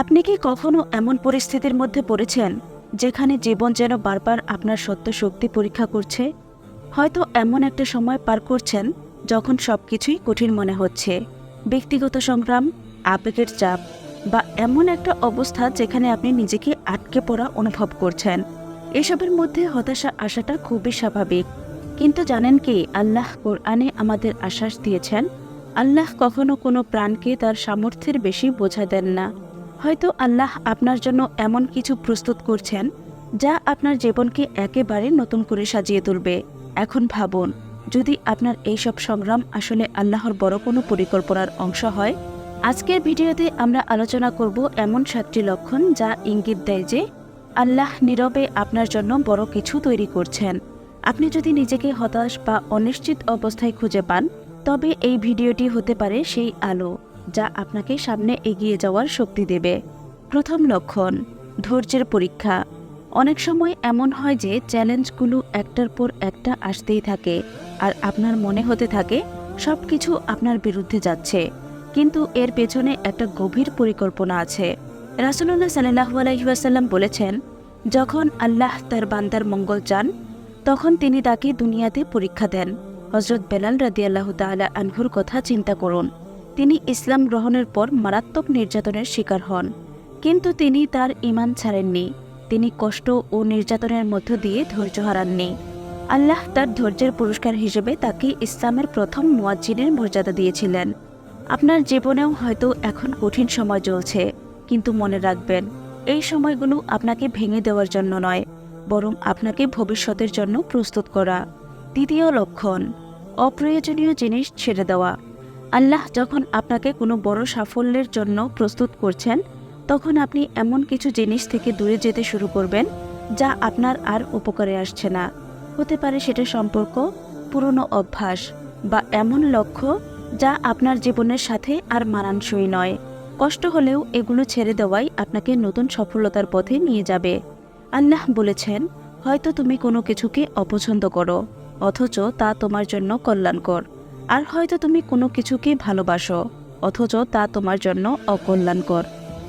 আপনি কি কখনো এমন পরিস্থিতির মধ্যে পড়েছেন যেখানে জীবন যেন বারবার আপনার সত্য শক্তি পরীক্ষা করছে? হয়তো এমন একটা সময় পার করছেন যখন সবকিছুই কঠিন মনে হচ্ছে। ব্যক্তিগত সংগ্রাম, আবেগের চাপ বা এমন একটা অবস্থা যেখানে আপনি নিজেকে আটকে পড়া অনুভব করছেন। এসবের মধ্যে হতাশা আসাটা খুবই স্বাভাবিক। কিন্তু জানেন কি, আল্লাহ কোরআনে আমাদের আশ্বাস দিয়েছেন, আল্লাহ কখনো কোনো প্রাণকে তার সামর্থ্যের বেশি বোঝা দেন না। হয়তো আল্লাহ আপনার জন্য এমন কিছু প্রস্তুত করছেন যা আপনার জীবনকে একেবারে নতুন করে সাজিয়ে তুলবে। এখন ভাবুন, যদি আপনার এইসব সংগ্রাম আসলে আল্লাহর বড় কোনো পরিকল্পনার অংশ হয়, আজকের ভিডিওতে আমরা আলোচনা করব এমন সাতটি লক্ষণ যা ইঙ্গিত দেয় যে আল্লাহ নীরবে আপনার জন্য বড় কিছু তৈরি করছেন। আপনি যদি নিজেকে হতাশ বা অনিশ্চিত অবস্থায় খুঁজে পান, তবে এই ভিডিওটি হতে পারে সেই আলো। যা আপনাকে সামনে এগিয়ে যাওয়ার শক্তি দেবে। প্রথম লক্ষণ, ধৈর্যের পরীক্ষা। অনেক সময় এমন হয় যে চ্যালেঞ্জগুলো একটার পর একটা আসতেই থাকে আর আপনার মনে হতে থাকে সব কিছু আপনার বিরুদ্ধে যাচ্ছে। কিন্তু এর পেছনে একটা গভীর পরিকল্পনা আছে। রাসুল্লাহ সাল্লাহু আলহিহাসাল্লাম বলেছেন, যখন আল্লাহ তার বান্দার মঙ্গল চান, তখন তিনি তাকে দুনিয়াতে পরীক্ষা দেন। হজরত বেলাল রাদি আল্লাহ তালা আনহুর কথা চিন্তা করুন। তিনি ইসলাম গ্রহণের পর মারাত্মক নির্যাতনের শিকার হন। কিন্তু তিনি তার ইমান ছাড়েননি। তিনি কষ্ট ও নির্যাতনের মধ্য দিয়ে ধৈর্য হারাননি। আল্লাহ তার ধৈর্যের পুরস্কার হিসেবে তাকে ইসলামের প্রথম মুয়াজ্জিনের মর্যাদা দিয়েছিলেন। আপনার জীবনেও হয়তো এখন কঠিন সময় চলছে, কিন্তু মনে রাখবেন, এই সময়গুলো আপনাকে ভেঙে দেওয়ার জন্য নয়, বরং আপনাকে ভবিষ্যতের জন্য প্রস্তুত করা। দ্বিতীয় লক্ষণ, অপ্রয়োজনীয় জিনিস ছেড়ে দেওয়া। আল্লাহ যখন আপনাকে কোনো বড় সাফল্যের জন্য প্রস্তুত করছেন, তখন আপনি এমন কিছু জিনিস থেকে দূরে যেতে শুরু করবেন, যা আপনার আর উপকারে আসছে না। হতে পারে সেটা সম্পর্ক, পুরনো অভ্যাস, বা এমন লক্ষ্য যা আপনার জীবনের সাথে আর মানানসই নয়। কষ্ট হলেও এগুলো ছেড়ে দেওয়াই আপনাকে নতুন সফলতার পথে নিয়ে যাবে। আল্লাহ বলেছেন, হয়তো তুমি কোনো কিছুকে অপছন্দ করো, অথচ তা তোমার জন্য কল্যাণকর। আর হয়তো তুমি কোনো কিছুকে ভালোবাসো, অথচ তা তোমার জন্য অকল্যাণকর।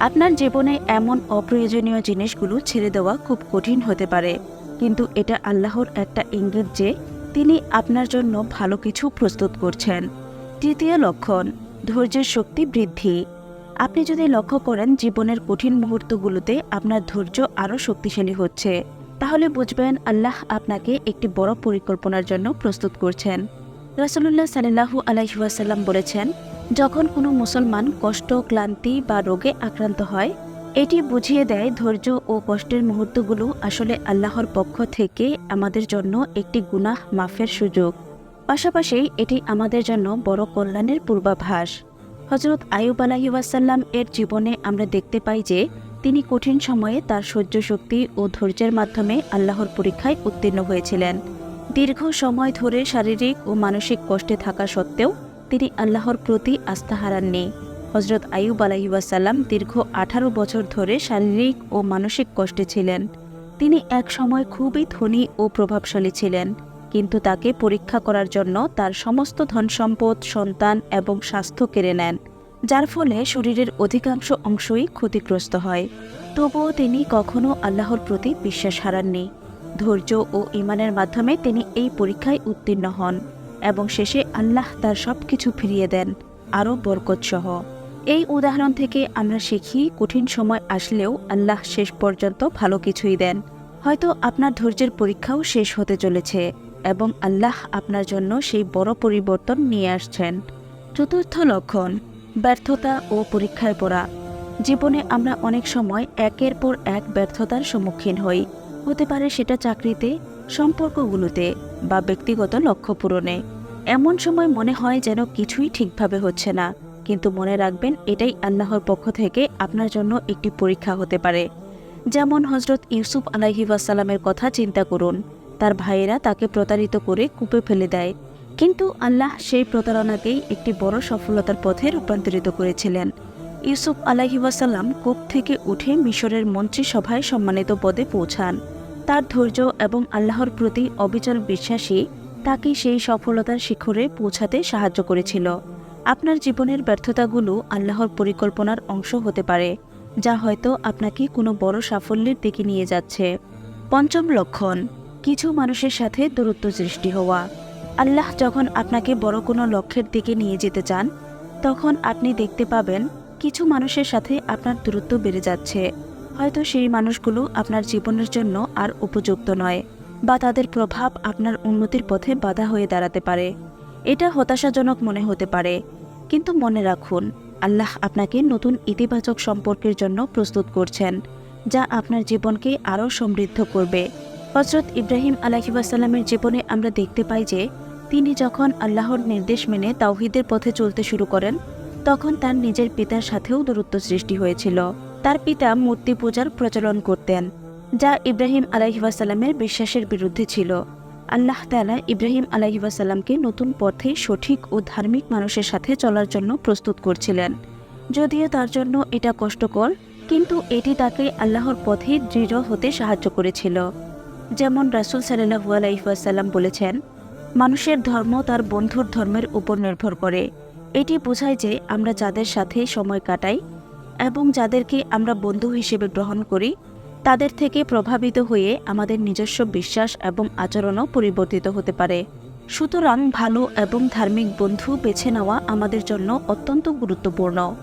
আপনার জীবনে এমন অপ্রয়োজনীয় জিনিসগুলো ছেড়ে দেওয়া খুব কঠিন হতে পারে, কিন্তু এটা আল্লাহর একটা ইঙ্গিত যে তিনি আপনার জন্য ভালো কিছু প্রস্তুত করছেন। তৃতীয় লক্ষণ, ধৈর্যের শক্তি বৃদ্ধি। আপনি যদি লক্ষ্য করেন, জীবনের কঠিন মুহূর্তগুলোতে আপনার ধৈর্য আরও শক্তিশালী হচ্ছে। তাহলে বুঝবেন, আল্লাহ আপনাকে একটি বড় পরিকল্পনার জন্য প্রস্তুত করছেন। রাসুল্লাহ সাল্লাহু আলাইহাসাল্লাম বলেছেন, যখন কোনো মুসলমান কষ্ট, ক্লান্তি বা রোগে আক্রান্ত হয়, এটি বুঝিয়ে দেয় ধৈর্য ও কষ্টের মুহূর্তগুলো আসলে আল্লাহর পক্ষ থেকে আমাদের জন্য একটি গুনাহ মাফের সুযোগ। পাশাপাশি এটি আমাদের জন্য বড় কল্যাণের পূর্বাভাস। হজরত আয়ুব আলাহিউসাল্লাম এর জীবনে আমরা দেখতে পাই যে, তিনি কঠিন সময়ে তার সহ্য শক্তি ও ধৈর্যের মাধ্যমে আল্লাহর পরীক্ষায় উত্তীর্ণ হয়েছিলেন। দীর্ঘ সময় ধরে শারীরিক ও মানসিক কষ্টে থাকা সত্ত্বেও তিনি আল্লাহর প্রতি আস্থা হারাননি। হজরত আয়ুব আলাহিউসাল্লাম দীর্ঘ আঠারো বছর ধরে শারীরিক ও মানসিক কষ্টে ছিলেন। তিনি এক সময় খুবই ধনী ও প্রভাবশালী ছিলেন, কিন্তু তাকে পরীক্ষা করার জন্য তার সমস্ত ধন সম্পদ সন্তান এবং স্বাস্থ্য কেড়ে নেন, যার ফলে শরীরের অধিকাংশ অংশই ক্ষতিগ্রস্ত হয়। তবুও তিনি কখনও আল্লাহর প্রতি বিশ্বাস হারাননি। ধৈর্য ও ইমানের মাধ্যমে তিনি এই পরীক্ষায় উত্তীর্ণ হন এবং শেষে আল্লাহ তার সব কিছু ফিরিয়ে দেন, আরও বরকতসহ। এই উদাহরণ থেকে আমরা শিখি, কঠিন সময় আসলেও আল্লাহ শেষ পর্যন্ত ভালো কিছুই দেন। হয়তো আপনার ধৈর্যের পরীক্ষাও শেষ হতে চলেছে এবং আল্লাহ আপনার জন্য সেই বড় পরিবর্তন নিয়ে আসছেন। চতুর্থ লক্ষণ, ব্যর্থতা ও পরীক্ষায় পড়া। জীবনে আমরা অনেক সময় একের পর এক ব্যর্থতার সম্মুখীন হই। হতে পারে সেটা চাকরিতে, সম্পর্কগুলোতে বা ব্যক্তিগত লক্ষ্য পূরণে। এমন সময় মনে হয় যেন কিছুই ঠিকভাবে হচ্ছে না, কিন্তু মনে রাখবেন এটাই আল্লাহর পক্ষ থেকে আপনার জন্য একটি পরীক্ষা হতে পারে। যেমন হজরত ইউসুফ আলাহিবাসাল্লামের কথা চিন্তা করুন, তার ভাইয়েরা তাকে প্রতারিত করে কূপে ফেলে দেয়। কিন্তু আল্লাহ সেই প্রতারণাকেই একটি বড় সফলতার পথে রূপান্তরিত করেছিলেন। ইউসুফ আলাহিবাসাল্লাম কূপ থেকে উঠে মিশরের মন্ত্রিসভায় সম্মানিত পদে পৌঁছান। তার ধৈর্য এবং আল্লাহর প্রতি অবিচল বিশ্বাসী তাকে সেই সফলতার শিখরে পৌঁছাতে সাহায্য করেছিল। আপনার জীবনের ব্যর্থতাগুলো আল্লাহর পরিকল্পনার অংশ হতে পারে, যা হয়তো আপনাকে কোনো বড় সাফল্যের দিকে নিয়ে যাচ্ছে। পঞ্চম লক্ষণ, কিছু মানুষের সাথে দূরত্ব সৃষ্টি হওয়া। আল্লাহ যখন আপনাকে বড় কোনো লক্ষ্যের দিকে নিয়ে যেতে চান, তখন আপনি দেখতে পাবেন কিছু মানুষের সাথে আপনার দূরত্ব বেড়ে যাচ্ছে। হয়তো সেই মানুষগুলো আপনার জীবনের জন্য আর উপযুক্ত নয়, বা তাদের প্রভাব আপনার উন্নতির পথে বাধা হয়ে দাঁড়াতে পারে। এটা হতাশাজনক মনে হতে পারে। কিন্তু মনে রাখুন, আল্লাহ আপনাকে নতুন ইতিবাচক সম্পর্কের জন্য প্রস্তুত করছেন, যা আপনার জীবনকে আরও সমৃদ্ধ করবে। হজরত ইব্রাহিম আলাহিবাসাল্লামের জীবনে আমরা দেখতে পাই যে, তিনি যখন আল্লাহর নির্দেশ মেনে তাওহিদের পথে চলতে শুরু করেন, তখন তার নিজের পিতার সাথেও দূরত্ব সৃষ্টি হয়েছিল। তার পিতা মূর্তি পূজার প্রচলন করতেন, যা ইব্রাহিম আলাহিবাসাল্লামের বিশ্বাসের বিরুদ্ধে ছিল। আল্লাহ তালা ইব্রাহিম আলাহিবাসাল্লামকে নতুন পথে সঠিক ও ধার্মিক মানুষের সাথে চলার জন্য প্রস্তুত করছিলেন। যদিও তার জন্য এটা কষ্টকর, কিন্তু এটি তাকে আল্লাহর পথে দৃঢ় হতে সাহায্য করেছিল। যেমন রাসুল সাল্লাহু আলাইসাল্লাম বলেছেন, মানুষের ধর্ম তার বন্ধুর ধর্মের উপর নির্ভর করে। এটি বোঝায় যে আমরা যাদের সাথে সময় কাটাই এবং যাদেরকে আমরা বন্ধু হিসেবে গ্রহণ করি, তাদের থেকে প্রভাবিত হয়ে আমাদের নিজস্ব বিশ্বাস এবং আচরণও পরিবর্তিত হতে পারে। সুতরাং ভালো এবং ধার্মিক বন্ধু বেছে নেওয়া আমাদের জন্য অত্যন্ত গুরুত্বপূর্ণ।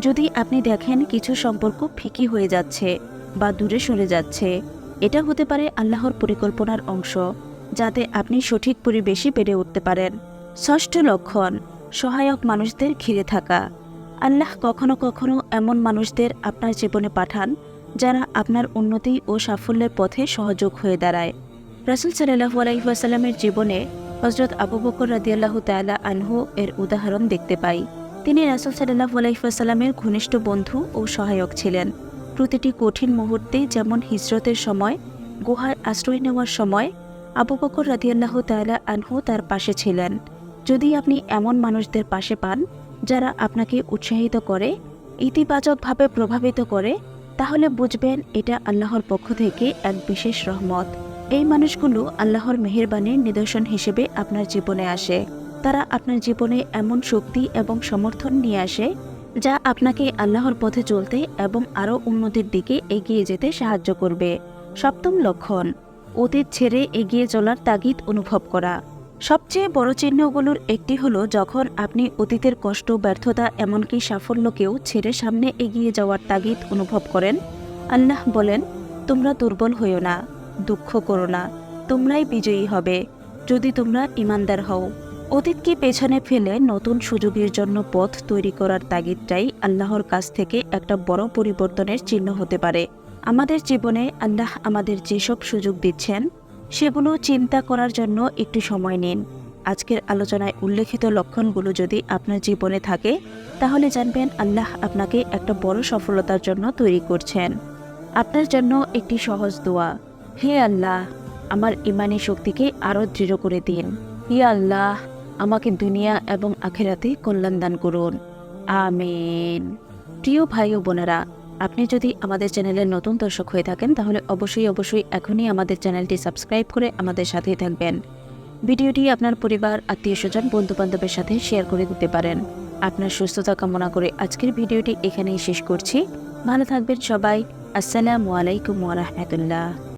যদি আপনি দেখেন কিছু সম্পর্ক ফিকি হয়ে যাচ্ছে বা দূরে সরে যাচ্ছে, এটা হতে পারে আল্লাহর পরিকল্পনার অংশ, যাতে আপনি সঠিক পরিবেশে বেড়ে উঠতে পারেন। ষষ্ঠ লক্ষণ, সহায়ক মানুষদের ঘিরে থাকা। আল্লাহ কখনো কখনো এমন মানুষদের আপনার জীবনে পাঠান, যারা আপনার উন্নতি ও সাফল্যের পথে সহযোগ হয়ে দাঁড়ায়। রাসুল সাল্লাহু আলাইসাল্লামের জীবনে হজরত আবু বকর রাদিয়াল্লাহু তালা আনহু এর উদাহরণ দেখতে পাই। তিনি রাসুল সাল্লাহু আলাইসাল্লামের ঘনিষ্ঠ বন্ধু ও সহায়ক ছিলেন। প্রতিটি কঠিন মুহূর্তে যেমন হিজরতের সময়, গুহায় আশ্রয় নেওয়ার সময়, আবু বকর রাদিয়াল্লাহু তালা আনহু তার পাশে ছিলেন। যদি আপনি এমন মানুষদের পাশে পান যারা আপনাকে উৎসাহিত করে, ইতিবাচকভাবে প্রভাবিত করে, তাহলে বুঝবেন এটা আল্লাহর পক্ষ থেকে এক বিশেষ রহমত। এই মানুষগুলো আল্লাহর মেহেরবানির নিদর্শন হিসেবে আপনার জীবনে আসে। তারা আপনার জীবনে এমন শক্তি এবং সমর্থন নিয়ে আসে, যা আপনাকে আল্লাহর পথে চলতে এবং আরও উন্নতির দিকে এগিয়ে যেতে সাহায্য করবে। সপ্তম লক্ষণ, অতীত ছেড়ে এগিয়ে চলার তাগিদ অনুভব করা। সবচেয়ে বড় চিহ্নগুলোর একটি হলো যখন আপনি অতীতের কষ্ট, ব্যর্থতা, এমনকি সাফল্যকেও ছেড়ে সামনে এগিয়ে যাওয়ার তাগিদ অনুভব করেন। আল্লাহ বলেন, তোমরা দুর্বল হইও না, দুঃখ করো না, তোমরাই বিজয়ী হবে। যদি তোমরা ইমানদার হও, অতীতকে পেছনে ফেলে নতুন সুযোগের জন্য পথ তৈরি করার তাগিদটাই আল্লাহর কাছ থেকে একটা বড় পরিবর্তনের চিহ্ন হতে পারে। আমাদের জীবনে আল্লাহ আমাদের যেসব সুযোগ দিচ্ছেন সেগুলো চিন্তা করার জন্য একটু সময় নিন। আজকের আলোচনায় উল্লেখিত লক্ষণগুলো যদি আপনার জীবনে থাকে, তাহলে জানবেন আল্লাহ আপনাকে একটা বড় সফলতার জন্য তৈরি করছেন। আপনার জন্য একটি সহজ দোয়া, হে আল্লাহ, আমার ইমানি শক্তিকে আরও দৃঢ় করে দিন। হে আল্লাহ, আমাকে দুনিয়া এবং আখেরাতে কল্যাণ দান করুন। আমিন। প্রিয় ভাই ও বোনেরা আপনি যদি আমাদের চ্যানেলের নতুন দর্শক হয়ে থাকেন, তাহলে অবশ্যই অবশ্যই এখনই আমাদের চ্যানেলটি সাবস্ক্রাইব করে আমাদের সাথেই থাকবেন। ভিডিওটি আপনার পরিবার আত্মীয় স্বজন বন্ধু বান্ধবের সাথে শেয়ার করে দিতে পারেন। আপনার সুস্থতা কামনা করে আজকের ভিডিওটি এখানেই শেষ করছি। ভালো থাকবেন সবাই। আসসালামু আলাইকুম ওয়া রাহমাতুল্লাহ।